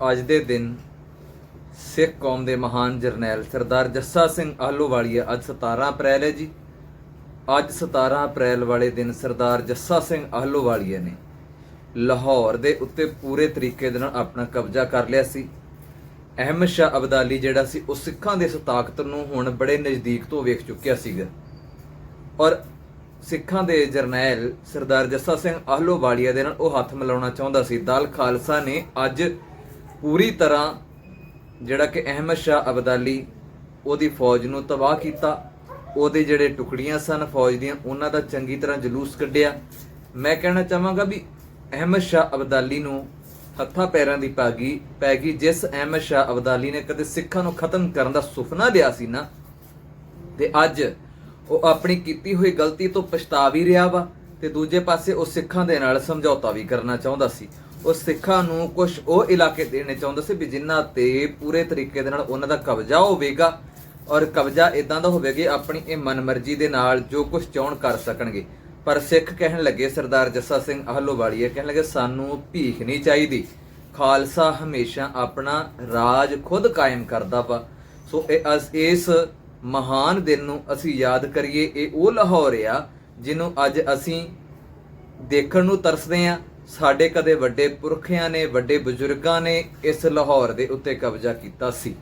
ਅੱਜ ਦੇ ਦਿਨ ਸਿੱਖ ਕੌਮ ਦੇ ਮਹਾਨ ਜਰਨੈਲ ਸਰਦਾਰ ਜੱਸਾ ਸਿੰਘ ਆਹਲੋਵਾਲੀਆ ਅੱਜ 17 ਅਪ੍ਰੈਲ ਹੈ ਜੀ। ਅੱਜ 17 ਅਪ੍ਰੈਲ ਵਾਲੇ ਦਿਨ ਸਰਦਾਰ ਜੱਸਾ ਸਿੰਘ ਆਹਲੋਵਾਲੀਆ ਨੇ ਲਾਹੌਰ ਦੇ ਉੱਤੇ ਪੂਰੇ ਤਰੀਕੇ ਦੇ ਨਾਲ ਆਪਣਾ ਕਬਜ਼ਾ ਕਰ ਲਿਆ ਸੀ। ਅਹਿਮਦ ਸ਼ਾਹ ਅਬਦਾਲੀ ਜਿਹੜਾ ਸੀ, ਉਹ ਸਿੱਖਾਂ ਦੇ ਇਸ ਤਾਕਤ ਨੂੰ ਹੁਣ ਬੜੇ ਨਜ਼ਦੀਕ ਤੋਂ ਵੇਖ ਚੁੱਕਿਆ ਸੀਗਾ। ਔਰ ਸਿੱਖਾਂ ਦੇ ਜਰਨੈਲ ਸਰਦਾਰ ਜੱਸਾ ਸਿੰਘ ਆਹਲੋਵਾਲੀਆ ਦੇ ਨਾਲ ਉਹ ਹੱਥ ਮਿਲਾਉਣਾ ਚਾਹੁੰਦਾ ਸੀ। ਦਲ ਖਾਲਸਾ ਨੇ ਅੱਜ ਪੂਰੀ ਤਰ੍ਹਾਂ ਜਿਹੜਾ ਕਿ ਅਹਿਮਦ ਸ਼ਾਹ ਅਬਦਾਲੀ ਉਹਦੀ ਫੌਜ ਨੂੰ ਤਬਾਹ ਕੀਤਾ। ਉਹਦੇ ਜਿਹੜੇ ਟੁਕੜੀਆਂ ਸਨ ਫੌਜ ਦੀਆਂ, ਉਹਨਾਂ ਦਾ ਚੰਗੀ ਤਰ੍ਹਾਂ ਜਲੂਸ ਕੱਢਿਆ। ਮੈਂ ਕਹਿਣਾ ਚਾਹਾਂਗਾ ਵੀ ਅਹਿਮਦ ਸ਼ਾਹ ਅਬਦਾਲੀ ਨੂੰ ਹੱਥਾਂ ਪੈਰਾਂ ਦੀ ਪਾਗੀ ਪੈ ਗਈ, ਜਿਸ ਅਹਿਮਦ ਸ਼ਾਹ ਅਬਦਾਲੀ ਨੇ ਕਦੇ ਸਿੱਖਾਂ ਨੂੰ ਖਤਮ ਕਰਨ ਦਾ ਸੁਪਨਾ ਲਿਆ ਸੀ ਨਾ, ਤੇ ਅੱਜ ਉਹ ਆਪਣੀ ਕੀਤੀ ਹੋਈ ਗਲਤੀ ਤੋਂ ਪਛਤਾ ਵੀ ਰਿਹਾ ਵਾ, ਤੇ ਦੂਜੇ ਪਾਸੇ ਉਹ ਸਿੱਖਾਂ ਦੇ ਨਾਲ ਸਮਝੌਤਾ ਵੀ ਕਰਨਾ ਚਾਹੁੰਦਾ ਸੀ। ਉਹ ਸਿੱਖਾਂ ਨੂੰ ਕੁਝ ਉਹ ਇਲਾਕੇ ਦੇਣੇ ਚਾਹੁੰਦਾ ਸੀ ਵੀ ਜਿਨ੍ਹਾਂ ਤੇ ਪੂਰੇ ਤਰੀਕੇ ਦੇ ਨਾਲ ਉਹਨਾਂ ਦਾ ਕਬਜ਼ਾ ਹੋਵੇਗਾ ਔਰ ਕਬਜ਼ਾ ਇਦਾਂ ਦਾ ਹੋਵੇਗਾ ਕਿ ਆਪਣੀ ਇਹ ਮਨਮਰਜ਼ੀ ਦੇ ਨਾਲ ਜੋ ਕੁਝ ਚਾਹਣ ਕਰ ਸਕਣਗੇ। ਪਰ ਸਿੱਖ ਕਹਿਣ ਲੱਗੇ, ਸਰਦਾਰ ਜੱਸਾ ਸਿੰਘ ਆਹਲੋਵਾਲੀਆ ਕਹਿਣ ਲੱਗੇ, ਸਾਨੂੰ ਭੀਖ ਨਹੀਂ ਚਾਹੀਦੀ। ਖਾਲਸਾ ਹਮੇਸ਼ਾ ਆਪਣਾ ਰਾਜ ਖੁਦ ਕਾਇਮ ਕਰਦਾ ਵਾ। ਸੋ ਇਹ ਅਸ, ਇਸ ਮਹਾਨ ਦਿਨ ਨੂੰ ਅਸੀਂ ਯਾਦ ਕਰੀਏ, ਇਹ ਉਹ ਲਾਹੌਰ ਆ ਜਿਹਨੂੰ ਅੱਜ ਅਸੀਂ ਦੇਖਣ ਨੂੰ ਤਰਸਦੇ ਆ ਸਾਡੇ ਕਦੇ ਵੱਡੇ ਪੁਰਖਿਆਂ ਨੇ, ਵੱਡੇ ਬਜ਼ੁਰਗਾਂ ਨੇ ਇਸ ਲਾਹੌਰ ਦੇ ਉੱਤੇ ਕਬਜ਼ਾ ਕੀਤਾ ਸੀ।